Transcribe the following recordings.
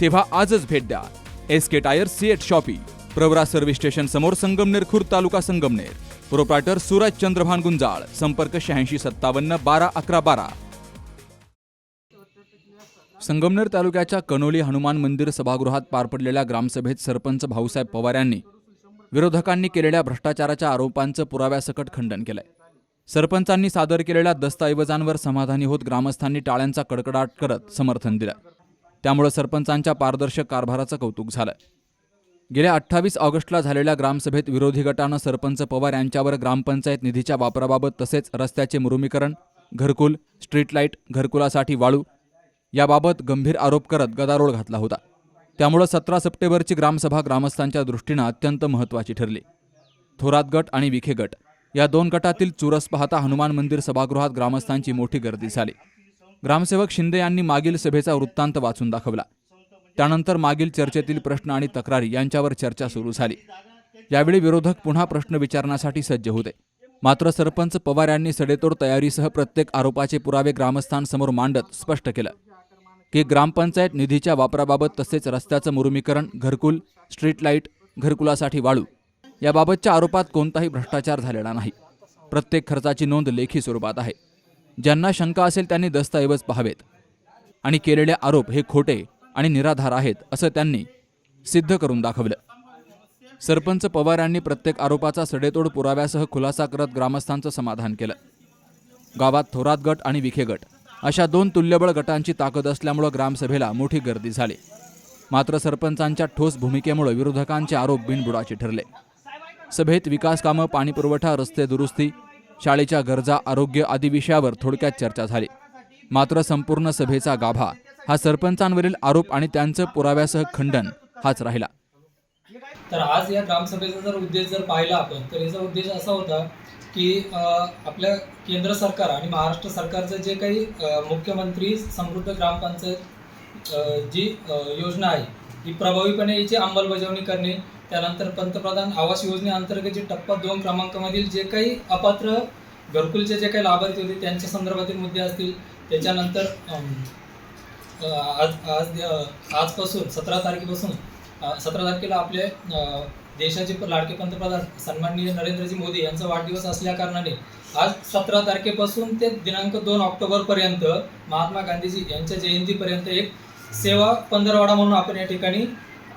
तेव्हा आजच भेट द्या. S K tyre CEAT shoppe Pravara service station समोर संगमनेर खुर्द तालुका संगमनेर. प्रोप्रायटर सूरज चंद्रभान गुंजाळ संपर्क शहाऐंशी सत्तावन्न बारा अकरा बारा. संगमनेर तालुक्याच्या कनोली हनुमान मंदिर सभागृहात पार पडलेल्या ग्रामसभेत सरपंच भाऊसाहेब पवार यांनी विरोधकांनी केलेल्या भ्रष्टाचाराच्या आरोपांचं पुराव्यासकट खंडन केलंय. सरपंचांनी सादर केलेल्या दस्तऐवजांवर समाधानी होत ग्रामस्थांनी टाळ्यांचा कडकडाट करत समर्थन दिलं. त्यामुळे सरपंचांच्या पारदर्शक कारभाराचं कौतुक झालं गेल्या अठ्ठावीस ऑगस्टला झालेल्या ग्रामसभेत विरोधी गटानं सरपंच पवार यांच्यावर ग्रामपंचायत निधीच्या वापराबाबत तसेच रस्त्याचे मुरुमीकरण घरकुल स्ट्रीट लाइट घरकुलासाठी वाळू याबाबत गंभीर आरोप करत गदारोळ घातला होता. त्यामुळं सतरा सप्टेंबरची ग्रामसभा ग्रामस्थांच्या दृष्टीनं अत्यंत महत्त्वाची ठरली. थोरात गट आणि विखे गट या दोन गटातील चुरस पाहता हनुमान मंदिर सभागृहात ग्रामस्थांची मोठी गर्दी झाली. ग्रामसेवक शिंदे यांनी मागील सभेचा वृत्तांत वाचून दाखवला. त्यानंतर मागील चर्चेतील प्रश्न आणि तक्रारी यांच्यावर चर्चा सुरू झाली. यावेळी विरोधक पुन्हा प्रश्न विचारण्यासाठी सज्ज होते. मात्र सरपंच पवार यांनी सडेतोड तयारीसह प्रत्येक आरोपाचे पुरावे ग्रामस्थांसमोर मांडत स्पष्ट केलं. की ग्रामपंचायत निधीच्या वापराबाबत तसेच रस्त्याचं मुरुमीकरण घरकुल स्ट्रीट लाइट घरकुलासाठी वाळू याबाबतच्या आरोपात कोणताही भ्रष्टाचार झालेला नाही. प्रत्येक खर्चाची नोंद लेखी स्वरूपात आहे. ज्यांना शंका असेल त्यांनी दस्तऐवज पाहावेत. आणि केलेले आरोप हे खोटे आणि निराधार आहेत असं त्यांनी सिद्ध करून दाखवलं. सरपंच पवार यांनी प्रत्येक आरोपाचा सडेतोड पुराव्यासह खुलासा करत ग्रामस्थांचं समाधान केलं. गावात थोरात गट आणि विखे गट अशा दोन तुल्यबळ गटांची ताकद असल्यामुळं ग्रामसभेला मोठी गर्दी झाली. मात्र सरपंचांच्या ठोस भूमिकेमुळे विरोधकांचे आरोप बिनबुडाचे ठरले. सभेत विकास कामं पाणीपुरवठा रस्ते दुरुस्ती शाळेच्या गरजा आरोग्य आदी विषयावर थोडक्यात चर्चा झाली. मात्र संपूर्ण सभेचा गाभा हा सरपंचांवरील आरोप आणि त्यांचं पुराव्यासह खंडन हाच राहिला. तर आज या ग्रामसभेचा जर उद्देश जर पाहिला आपण तर याचा उद्देश असा होता की आपल्या केंद्र सरकार आणि महाराष्ट्र सरकारचं जे काही मुख्यमंत्री समृद्ध ग्रामपंचायत जी योजना आहे ही प्रभावीपणे याची अंमलबजावणी करणे त्यानंतर पंतप्रधान आवास योजनेअंतर्गत जे टप्पा दोन क्रमांकामधील जे काही अपात्र घरकुलचे जे काही लाभार्थी होते त्यांच्या संदर्भातील मुद्दे असतील. त्याच्यानंतर आज आज आजपासून सतरा तारखेपासून सतरा तारखेला आपले देशाचे लाडके पंतप्रधान सन्माननीय नरेंद्रजी मोदी यांचा वाढदिवस असल्या कारणाने आज सतरा तारखेपासून ते दिनांक दोन ऑक्टोबरपर्यंत महात्मा गांधीजी यांच्या जयंतीपर्यंत एक सेवा पंधरवाडा म्हणून आपण या ठिकाणी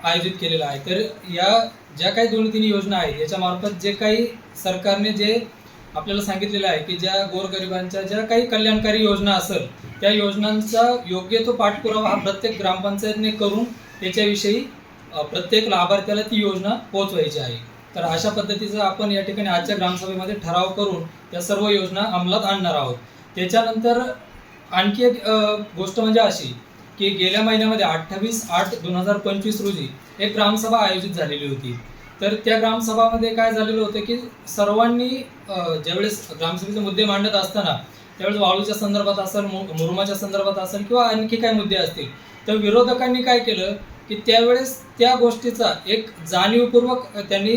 आयोजित केलेला आहे. तर या ज्या काही दोन तीन योजना आहेत याच्यामार्फत जे काही सरकारने जे आपल्याला सांगितलेलं आहे की ज्या गोरगरिबांच्या ज्या काही कल्याणकारी योजना असेल त्या योजनांचा योग्य तो पाठपुरावा हा प्रत्येक ग्रामपंचायतने करून त्याच्याविषयी प्रत्येक लाभार्थ्याला ती योजना पोहोचवायची आहे. तर अशा पद्धतीचा आपण या ठिकाणी आजच्या ग्रामसभेमध्ये ठराव करून त्या सर्व योजना अंमलात आणणार आहोत. त्याच्यानंतर आणखी एक गोष्ट म्हणजे अशी की गेल्या महिन्यामध्ये अठ्ठावीस आठ दोन हजार पंचवीस रोजी एक ग्रामसभा आयोजित झालेली होती. तर त्या ग्रामसभामध्ये काय झालेलं होतं की सर्वांनी ज्यावेळेस ग्रामसभेचे मुद्दे मांडत असताना त्यावेळेस वाळूच्या संदर्भात असेल मुरुमाच्या संदर्भात असेल किंवा आणखी काय मुद्दे असतील तर विरोधकांनी काय केलं की त्यावेळेस त्या गोष्टीचा एक जाणीवपूर्वक त्यांनी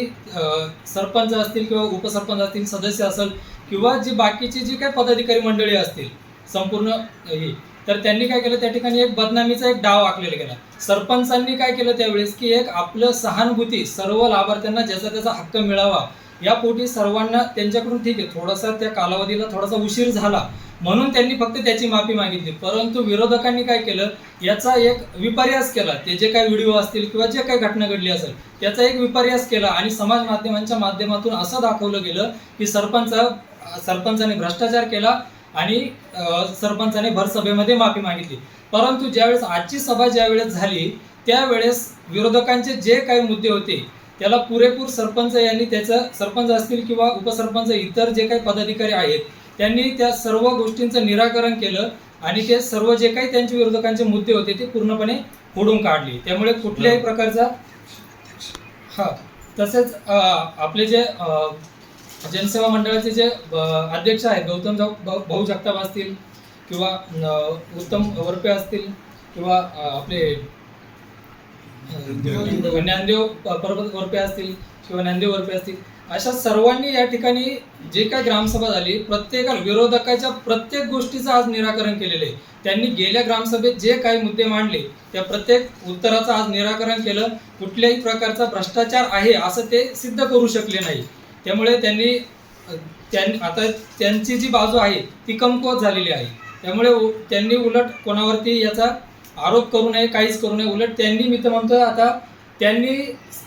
सरपंच असतील किंवा उपसरपंच असतील सदस्य असेल किंवा जी बाकीची जी काही पदाधिकारी मंडळी असतील संपूर्ण हे तर त्यांनी काय केलं? त्या ठिकाणी एक बदनामीचा एक डाव आखलेला गेला. सरपंचांनी काय केलं त्यावेळेस? की एक आपलं सहानुभूती सर्व लाभार्थ्यांना ज्याचा त्याचा हक्क मिळावा या पोटी सर्वांना त्यांच्याकडून ठीक आहे. थोडासा त्या कालावधीला थोडासा उशीर झाला. म्हणून त्यांनी फक्त त्याची माफी मागितली. परंतु विरोधकांनी काय केलं? याचा एक विपर्यास केला. ते जे काही व्हिडिओ असतील किंवा जे काही घटना घडली असेल त्याचा एक विपर्यास केला आणि समाज माध्यमांच्या माध्यमातून असं दाखवलं गेलं की सरपंच सरपंचाने भ्रष्टाचार केला आणि सरपंचाने भरसभेमध्ये माफी मागितली. परंतु ज्यावेळेस आजची सभा ज्यावेळेस झाली त्यावेळेस विरोधकांचे जे काही मुद्दे होते त्याला पुरेपूर सरपंच यांनी त्याचं सरपंच असतील किंवा उपसरपंच इतर जे काही पदाधिकारी आहेत त्यांनी त्या सर्व गोष्टींचं निराकरण केलं आणि ते सर्व जे काही त्यांचे विरोधकांचे मुद्दे होते ते पूर्णपणे फोडून काढली. त्यामुळे कुठल्याही प्रकारचा हा. तसेच आपले जे जनसेवा मंडळाचे जे अध्यक्ष आहेत गौतम जाऊ- भाऊ जगताप असतील किंवा उत्तम वरपे असतील किंवा आपले ज्ञानदेव पर्वत वरपे असतील किंवा ज्ञानदेव वरपे असतील अशा सर्वांनी या ठिकाणी जे काय ग्रामसभा झाली प्रत्येकाला विरोधकाच्या प्रत्येक गोष्टीचं आज निराकरण केलेलं आहे. त्यांनी गेल्या ग्रामसभेत जे काही मुद्दे मांडले त्या प्रत्येक उत्तराचं आज निराकरण केलं. कुठल्याही प्रकारचा भ्रष्टाचार आहे असं ते सिद्ध करू शकले नाही. त्यामुळे त्यांनी त्यां आता त्यांची जी बाजू आहे ती कमकुवत झालेली आहे. त्यामुळे उ- त्यांनी उलट कोणावरती याचा आरोप करू नये काहीच करू नये उलट त्यांनी मी तर म्हणतो आता त्यांनी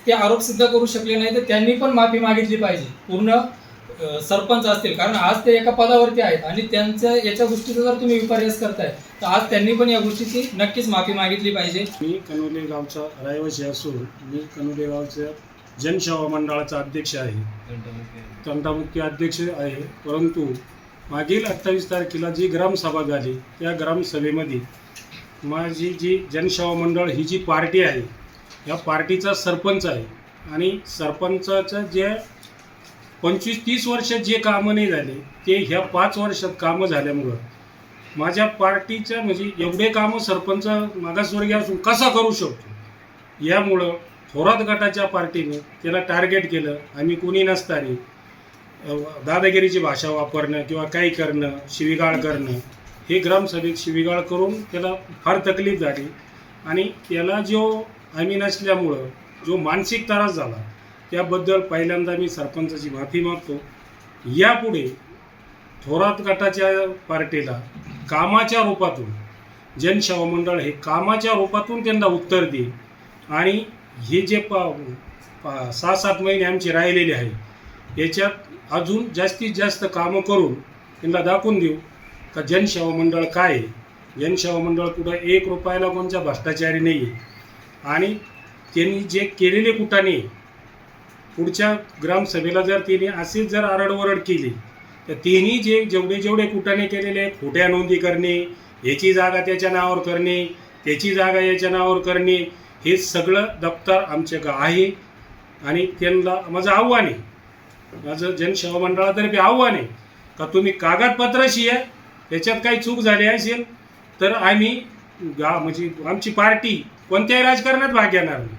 ते आरोप सिद्ध करू शकले नाही तर त्यांनी पण माफी मागितली पाहिजे. पूर्ण सरपंच असतील. कारण आज ते एका पदावरती आहेत आणि त्यांच्या याच्या गोष्टीचा जर तुम्ही विपर्यास करताय तर आज त्यांनी पण या गोष्टीची नक्कीच माफी मागितली पाहिजे. मी कनोले गावचा रहिवासी असून मी कनोले गावच्या जनसेवा मंडळाचा अध्यक्ष आहे. तंटामुख्य अध्यक्ष आहे. परंतु मागील अठ्ठावीस तारखेला जी ग्रामसभा झाली त्या ग्रामसभेमध्ये माझी जी जनसेवा मंडळ ही जी पार्टी आहे या पार्टीचा सरपंच आहे. आणि सरपंचाचं जे पंचवीस तीस वर्षात जे कामं नाही झाले ते ह्या पाच वर्षात कामं झाल्यामुळं माझ्या पार्टीच्या म्हणजे एवढे कामं सरपंच मागासवर्गीय असून कसा करू शकतो? यामुळं थोरात गटाच्या पार्टीने त्याला टार्गेट केलं. आम्ही कोणी नसताना दादागिरीची भाषा वापरणं किंवा काही करणं शिवीगाळ करणं हे ग्रामसभेत शिवीगाळ करून त्याला फार तकलीफ झाली. आणि त्याला जो आम्ही नसल्यामुळं जो मानसिक त्रास झाला त्याबद्दल पहिल्यांदा मी सरपंचाची माफी मागतो. यापुढे थोरात गटाच्या पार्टीला कामाच्या रूपातून जनसेवा मंडळ हे कामाच्या रूपातून त्यांना उत्तर देईल. आणि हे जे प सहा सात महिने आमचे राहिलेले आहे याच्यात अजून जास्तीत जास्त कामं करून त्यांना दाखवून देऊ का जनसेवा मंडळ काय आहे? जनसेवा मंडळ कुठं एक रुपयाला कोणचा भ्रष्टाचारी नाही आहे आणि त्यांनी जे केलेले कुटाने पुढच्या ग्रामसभेला जर त्यांनी अशीच जर आरडवरड केली तर त्यांनी जे जेवढे जेवढे कुटाने केलेले खोट्या नोंदी करणे याची जागा त्याच्या नावावर करणे त्याची जागा याच्या नावावर करणे हे सगळं दप्तर आमच्याकडं आहे. आणि त्यांना माझं आव्हान आहे. माझं जनसेवा मंडळातर्फे आव्हान आहे का तुम्ही कागदपत्राशी आहे त्याच्यात काही चूक झाली असेल तर आम्ही गा म्हणजे आमची पार्टी कोणत्याही राजकारणात भाग घेणार नाही.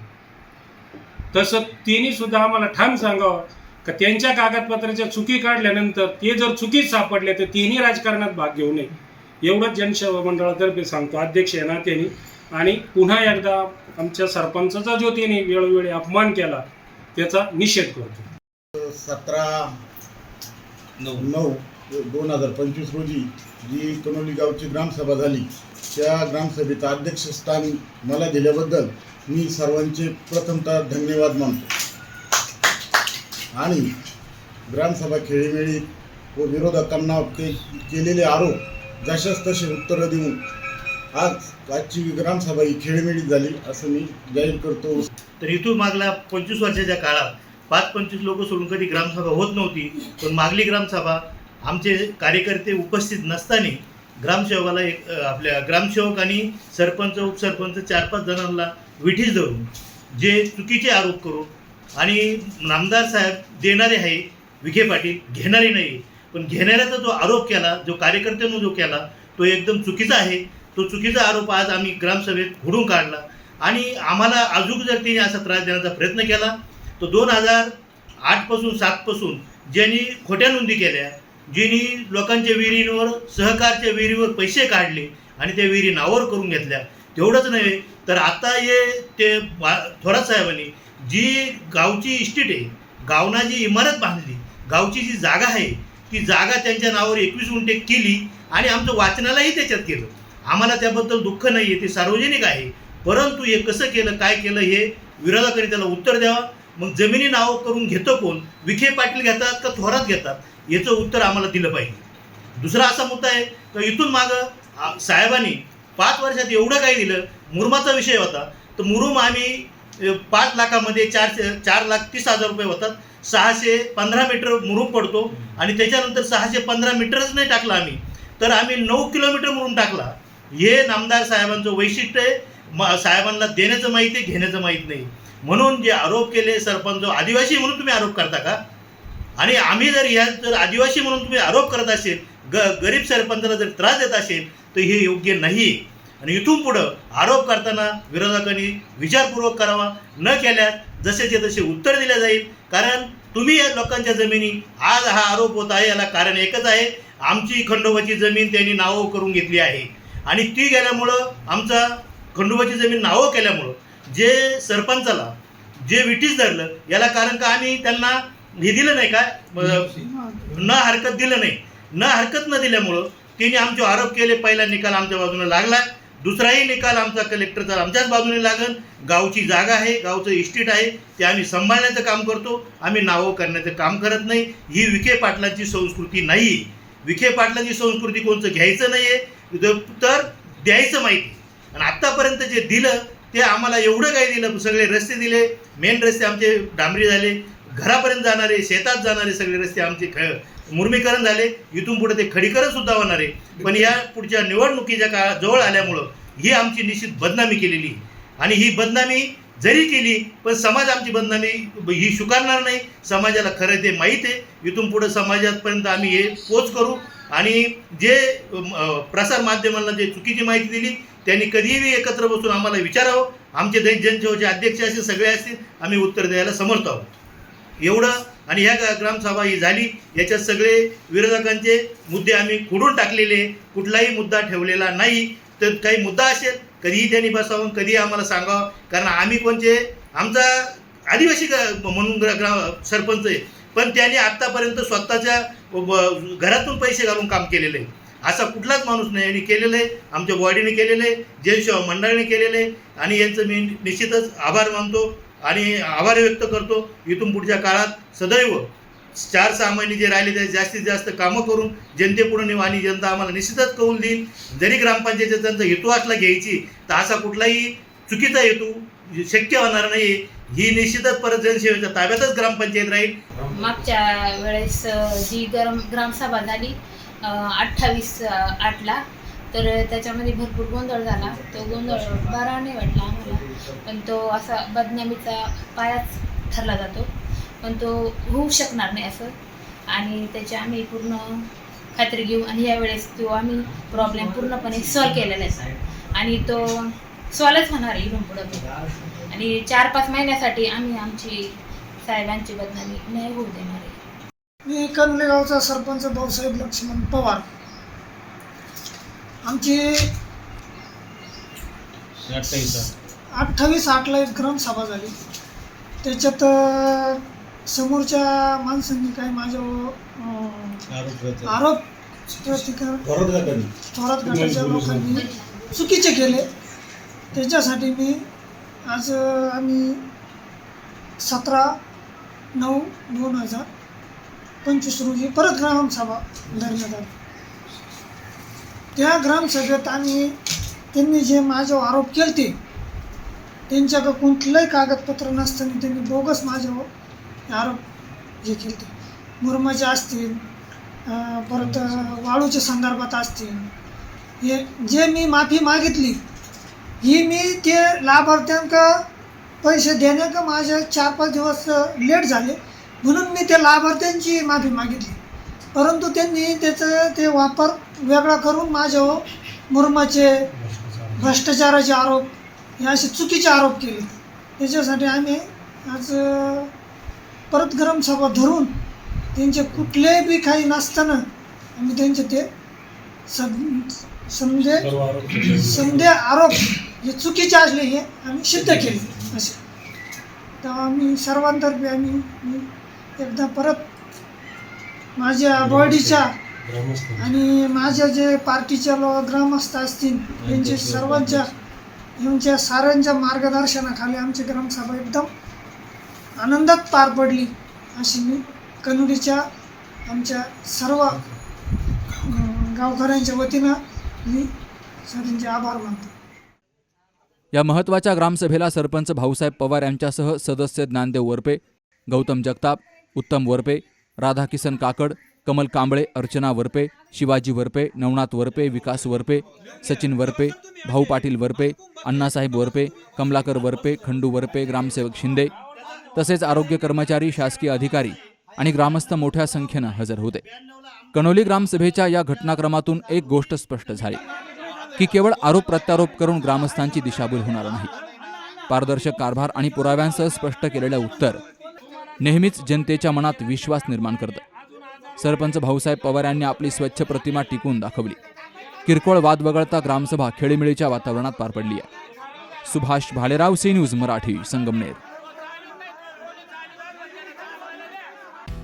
तसं त्यांनी सुद्धा आम्हाला ठाम सांगावं का त्यांच्या कागदपत्राच्या चुकी काढल्यानंतर ते जर चुकीच सापडले तर तिन्ही राजकारणात भाग घेऊ नये. एवढंच जनसेवा मंडळातर्फे सांगतो. अध्यक्ष आहे ना त्यांनी आणि पुन्हा एकदा आमच्या सरपंचाचा जो त्याने वेळोवेळी अपमान केला त्याचा निषेध करतो. सतरा नऊ नऊ दोन हजार पंचवीस रोजी जी कनोली गावची ग्रामसभा झाली त्या ग्रामसभेचं अध्यक्षस्थान मला दिल्याबद्दल मी सर्वांचे प्रथमतः धन्यवाद मानतो. आणि ग्रामसभा खेळीमेळी व विरोधकांना ते केलेले आरोप जशास तसे उत्तरं देऊन आज आजची ग्रामसभा ही खेळीमेळी झाली असं मी जाहीर करतो. तर इथून मागल्या पंचवीस वर्षाच्या काळात पाच पंचवीस लोक सोडून कधी ग्रामसभा होत नव्हती पण मागली ग्रामसभा आमचे कार्यकर्ते उपस्थित नसताना ग्रामसेवकाला एक आपल्या ग्रामसेवक आणि सरपंच उपसरपंच चार पाच जणांना विठीस धरून जे चुकीचे आरोप करू आणि नामदार साहेब देणारे आहे विखे पाटील घेणारे नाही पण घेणाऱ्याचा जो आरोप केला जो कार्यकर्त्यांनी जो केला तो एकदम चुकीचा आहे. तो चुकीचा आरोप आज आम्ही ग्रामसभेत घडून काढला. आणि आम्हाला अजून जर तिने असा त्रास देण्याचा प्रयत्न केला तर दोन हजार आठपासून सातपासून ज्यांनी खोट्या नोंदी केल्या ज्यांनी लोकांच्या विहिरींवर सहकारच्या विहिरीवर पैसे काढले आणि त्या विहिरी नावावर करून घेतल्या तेवढंच नव्हे तर आता हे ते बा थोरात साहेबांनी जी गावची इस्टेट आहे गावना जी इमारत बांधली गावची जी जागा आहे ती जागा त्यांच्या नावावर एकवीस गुंठे केली आणि आमचं वाचनालाही त्याच्यात केलं. आम्हाला त्याबद्दल दुःख नाही आहे ते सार्वजनिक आहे. परंतु हे कसं केलं काय केलं हे विरोधाकडे त्याला उत्तर द्यावं? मग जमिनी नाव करून घेतो कोण? विखे पाटील घेतात का थोरात घेतात? याचं उत्तर आम्हाला दिलं पाहिजे. दुसरा असा मुद्दा आहे का इथून मागं साहेबांनी पाच वर्षात एवढं काही दिलं मुरुमाचा विषय होता. तर मुरुम आम्ही पाच लाखामध्ये चार चार लाख तीस हजार रुपये होतात. सहाशे पंधरा मीटर मुरुम पडतो. आणि त्याच्यानंतर सहाशे पंधरा मीटरच नाही टाकला आम्ही. तर आम्ही नऊ किलोमीटर मुरुम टाकला. हे नामदार साहेबांचं वैशिष्ट्य आहे. म साहेबांना देण्याचं माहीत आहे घेण्याचं माहीत नाही. म्हणून जे आरोप केले सरपंच आदिवासी म्हणून तुम्ही आरोप करता का? आणि आम्ही जर या जर आदिवासी म्हणून तुम्ही आरोप करत असेल ग गरीब सरपंचाला जर त्रास देत असेल तर हे योग्य नाही. आणि इथून पुढं आरोप करताना विरोधकांनी विचारपूर्वक करावा. न केल्यास जसेचे तसे उत्तर दिले जाईल. कारण तुम्ही या लोकांच्या जमिनी आज हा आरोप होत आहे याला कारण एकच आहे. आमची खंडोबाची जमीन त्यांनी नावं करून घेतली आहे. आणि ती गेल्यामुळं आमचा खंडोबाची जमीन नावं केल्यामुळं जे सरपंचाला जे विटीस धरलं याला कारण का आम्ही त्यांना हे दिलं नाही काय न हरकत दिलं नाही. न हरकत न दिल्यामुळं तिने आमचे आरोप केले पहिला निकाल आमच्या बाजूने लागला दुसराही निकाल आमचा कलेक्टरचा आमच्याच बाजूने लागल. गावची जागा आहे गावचं इस्टेट आहे ते आम्ही सांभाळण्याचं काम करतो. आम्ही नावं करण्याचं काम करत नाही. ही विखे पाटलांची संस्कृती नाही. विखे पाटलांची संस्कृती कोणचं घ्यायचं नाही आहे तर द्यायचं माहिती. आणि आत्तापर्यंत जे दिलं ते आम्हाला एवढं काही दिलं सगळे रस्ते दिले. मेन रस्ते आमचे डांबरी झाले. घरापर्यंत जाणारे शेतात जाणारे सगळे रस्ते आमचे ख मुर्मीकरण झाले. इथून पुढे ते खडीकरण सुद्धा होणार आहे. पण या पुढच्या निवडणुकीच्या काळात जवळ आल्यामुळं ही आमची निश्चित बदनामी केलेली. आणि ही बदनामी जरी केली पण समाज आमची बदनामी ही स्वीकारणार नाही. समाजाला खरं ते माहीत आहे. इथून पुढे समाजापर्यंत आम्ही हे पोच करू. आणि जे प्रसार माध्यमांना जे चुकीची माहिती दिली त्यांनी कधीही एकत्र बसून आम्हाला विचारावं. आमचे दैन जनसेवेचे अध्यक्ष असतील सगळे असतील आम्ही उत्तर द्यायला समर्थ आहोत. एवढं आणि ह्या ग्रामसभा ही झाली. याच्यात सगळे विरोधकांचे मुद्दे आम्ही खोडून टाकलेले. कुठलाही मुद्दा ठेवलेला नाही. तर काही मुद्दा असेल कधीही त्यांनी बसावं कधीही आम्हाला सांगावं. कारण आम्ही कोणचे? आमचा आदिवासी ग- म्हणून ग्रा सरपंच आहे. पण त्यांनी आत्तापर्यंत स्वतःच्या घरातून पैसे घालून काम केलेलं. आहे असा कुठलाच माणूस नाही. यांनी केलेलं आहे आमच्या बॉडीने केलेलं आहे जनसेवा मंडळाने केलेलं आहे आणि यांचं मी निश्चितच आभार मानतो आणि आभार व्यक्त करतो. इथून पुढच्या काळात सदैव चार सहा महिने जे राहिले ते जास्तीत जास्त कामं करून जनतेपुढे नेऊ आणि जनता आम्हाला निश्चितच कौल देईल. जरी ग्रामपंचायतीचा त्यांचा हेतू असला घ्यायची तर असा कुठलाही चुकीचा हेतू शक्य होणार नाही. ही निश्चितच परत जनसेवेच्या ताब्यातच ग्रामपंचायत राहील. मागच्या वेळेस जी गरम ग्रामसभा झाली अठ्ठावीस आठला तर त्याच्यामध्ये भरपूर गोंधळ झाला. तो गोंधळ बरा नाही वाटला आम्हाला. पण तो असा बदनामीचा पायाच ठरला जातो. पण तो होऊ शकणार नाही असं. आणि त्याची आम्ही पूर्ण खात्री घेऊ. आणि यावेळेस तो आम्ही प्रॉब्लेम पूर्णपणे सॉल्व केलेला आहे. आणि तो सॉल्वच होणार आहे इथून पुढं. आणि चार पाच महिन्यासाठी आम्ही आमची साहेबांची बदनामी नाही होऊ देणार आहे. मी कनलेगावचा सरपंच भाऊसाहेब लक्ष्मण पवार. आमची अठ्ठावीस आठला एक ग्रामसभा झाली. त्याच्यात समोरच्या माणसांनी काही माझ्यावर अं, आरोप थोरात गटाच्या लोकांनी चुकीचे केले. त्याच्यासाठी मी आज आम्ही सतरा नऊ दोन हजार पंचवीस रोजी परत ग्रामसभा धरण्यात आली. त्या ग्रामसभेत आम्ही त्यांनी जे माझ्यावर आरोप केले ते त्यांच्याकडं कोणतंही कागदपत्र नसताना त्यांनी बोगस माझ्यावर आरोप हे केले ते मुरमाचे असतील परत वाळूच्या संदर्भात असतील हे जे मी माफी मागितली ही मी ते लाभार्थ्यांका पैसे देण्याका माझे चार पाच दिवस लेट झाले म्हणून मी त्या लाभार्थ्यांची माफी मागितली परंतु त्यांनी त्याचं ते वापर वेगळा करून माझ्यावर मुरमाचे भ्रष्टाचाराचे आरोप हे असे चुकीचे आरोप केले त्याच्यासाठी आम्ही आज परत ग्रामसभा धरून त्यांचे कुठले बी काही नसताना आम्ही त्यांचे ते सम समजे. समजे आरोप हे चुकीचे असले हे आम्ही सिद्ध केले. असे. तर आम्ही सर्वांतर्फे आम्ही मी एकदा परत माझ्या बॉडीच्या आणि माझ्या जे पार्टीच्या लो ग्रामस्थ असतील यांचे सर्वांच्या यांच्या साऱ्यांच्या मार्गदर्शनाखाली आमची ग्रामसभा एकदम आनंदात पार पडली अशी मी कनुरीच्या आमच्या सर्व गावकऱ्यांच्या वतीनं मी सर्वांचे आभार मानतो. या महत्त्वाच्या ग्रामसभेला सरपंच भाऊसाहेब पवार यांच्यासह सदस्य ज्ञानदेव वरपे गौतम जगताप उत्तम वरपे राधाकिसन काकड कमल कांबळे अर्चना वरपे शिवाजी वरपे नवनाथ वरपे विकास वरपे सचिन वरपे भाऊ पाटील वरपे अण्णासाहेब वरपे कमलाकर वरपे खंडू वरपे ग्रामसेवक शिंदे तसेच आरोग्य कर्मचारी शासकीय अधिकारी आणि ग्रामस्थ मोठ्या संख्येनं हजर होते. कणोली ग्रामसभेच्या या घटनाक्रमातून एक गोष्ट स्पष्ट झाली. की केवळ आरोप प्रत्यारोप करून ग्रामस्थांची दिशाभूल होणार नाही. पारदर्शक कारभार आणि पुराव्यांसह स्पष्ट केलेलं उत्तर नेहमीच जनतेच्या मनात विश्वास निर्माण करतं. सरपंच भाऊसाहेब पवार यांनी आपली स्वच्छ प्रतिमा टिकून दाखवली. किरकोळ वाद वगळता ग्रामसभा खेळीमेळीच्या वातावरणात पार पडली आहे सुभाष भालेराव सी न्यूज मराठी संगमनेर.